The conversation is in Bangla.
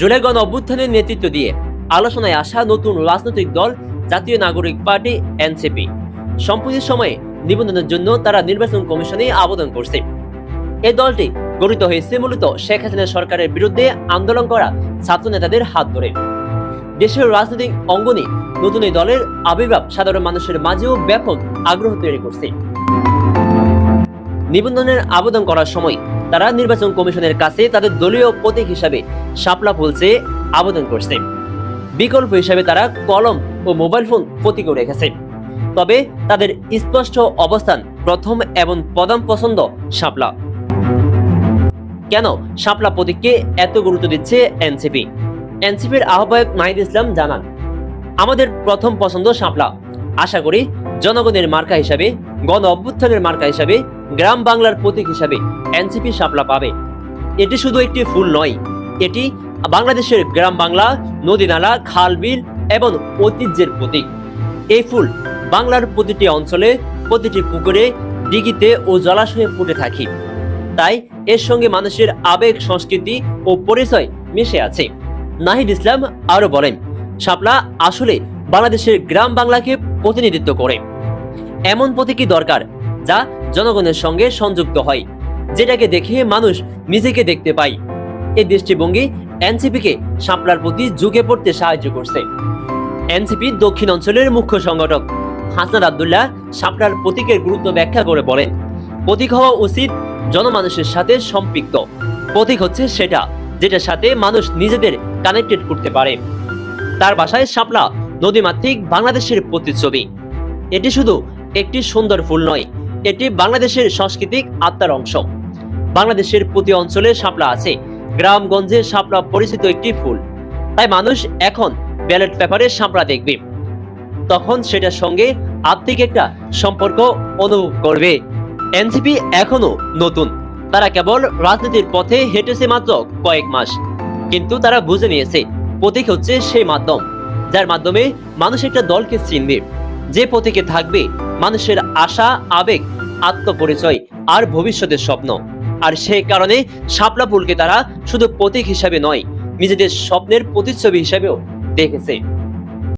জুলাই অভ্যুত্থানের নেতৃত্ব দিয়ে আলোচনায় আসা নতুন রাজনৈতিক দল, জাতীয় নাগরিক পার্টি, এনসিপি। সম্প্রতি সময়ে নিবন্ধনের জন্য তারা নির্বাচন কমিশনে আবেদন করছে। এই দলটি গঠিত হয়েছে মূলত শেখ হাসিনা সরকারের বিরুদ্ধে আন্দোলন করা ছাত্র নেতাদের হাত ধরে। দেশের রাজনৈতিক অঙ্গনে নতুন এই দলের আবির্ভাব সাধারণ মানুষের মাঝেও ব্যাপক আগ্রহ তৈরি করছে। নিবন্ধনের আবেদন করার সময় তারা নির্বাচন কমিশনের কাছে তাদের দলীয় প্রতীক হিসাবে শাপলা ফুলছে, আবেদন করছে। বিকল্প হিসাবে তারা কলম ও মোবাইল ফোন প্রতীকও রেখেছে। তবে তাদের স্পষ্ট অবস্থান প্রথম এবং প্রধান পছন্দ শাপলা। কেন শাপলা প্রতীককে এত গুরুত্ব দিচ্ছে এনসিপি? এনসিপির আহ্বায়ক নাহিদ ইসলাম জানান, আমাদের প্রথম পছন্দ শাপলা। আশা করি জনগণের মার্কা হিসাবে, গণ অভ্যুত্থানের মার্কা হিসাবে গ্রাম বাংলার প্রতীক হিসাবে এনসিপি শাপলা পাবে। এটি শুধু একটি ফুল নয়, এটি বাংলাদেশের গ্রাম বাংলা, নদী নালা, খাল, বিল এবং ঐতিহ্যের প্রতীক। এই ফুল বাংলার প্রতিটি অঞ্চলে, প্রতিটি পুকুরে দিঘিতে ও জলাশয়ে ফুটে থাকি। তাই এর সঙ্গে মানুষের আবেগ, সংস্কৃতি ও পরিচয় মিশে আছে। নাহিদ ইসলাম আরও বলেন, শাপলা আসলে বাংলাদেশের গ্রাম বাংলাকে প্রতিনিধিত্ব করে। এমন প্রতীকী দরকার যা জনগণের সঙ্গে সংযুক্ত হয়, যেটাকে দেখে মানুষ নিজেকে দেখতে পায়। এই দৃষ্টিভঙ্গি এনসিপিকে শাপলার প্রতি ঝুঁকে পড়তে সাহায্য করছে। এনসিপি দক্ষিণ অঞ্চলের মুখ্য সংগঠক হাসান আব্দুল্লাহ শাপলার প্রতীকের গুরুত্ব ব্যাখ্যা করে বলেন, প্রতীক হওয়া উচিত জনমানুষের সাথে সম্পৃক্ত। প্রতীক হচ্ছে সেটা, যেটার সাথে মানুষ নিজেদের কানেক্টেড করতে পারে। তার বাসায় শাপলা নদীমাতৃক বাংলাদেশের প্রতিচ্ছবি। এটি শুধু একটি সুন্দর ফুল নয় এটি বাংলাদেশের সাংস্কৃতিক আত্মার অংশ। বাংলাদেশের প্রতি অঞ্চলে শাপলা আছে, গ্রামগঞ্জে শাপলা পরিচিত একটি ফুল। তাই মানুষ এখন ব্যালট পেপারে শাপলা দেখবে। তখন সেটার সঙ্গে আত্মিক একটা সম্পর্ক অনুভব করবে। এনসিপি এখনও নতুন। তারা কেবল রাজনীতির পথে হেঁটেছে মাত্র কয়েক মাস। কিন্তু তারা বুঝে নিয়েছে, প্রতীক হচ্ছে সেই মাধ্যম, যার মাধ্যমে মানুষ একটা দলকে চিনবে। যে প্রতীকে থাকবে, মানুষের আশা, আবেগ আত্মপরিচয় আর ভবিষ্যতের স্বপ্ন। আর সেই কারণে শাপলা ফুলকে তারা শুধু প্রতীক হিসাবে নয়, নিজেদের স্বপ্নের প্রতিচ্ছবি হিসাবেও দেখেছে।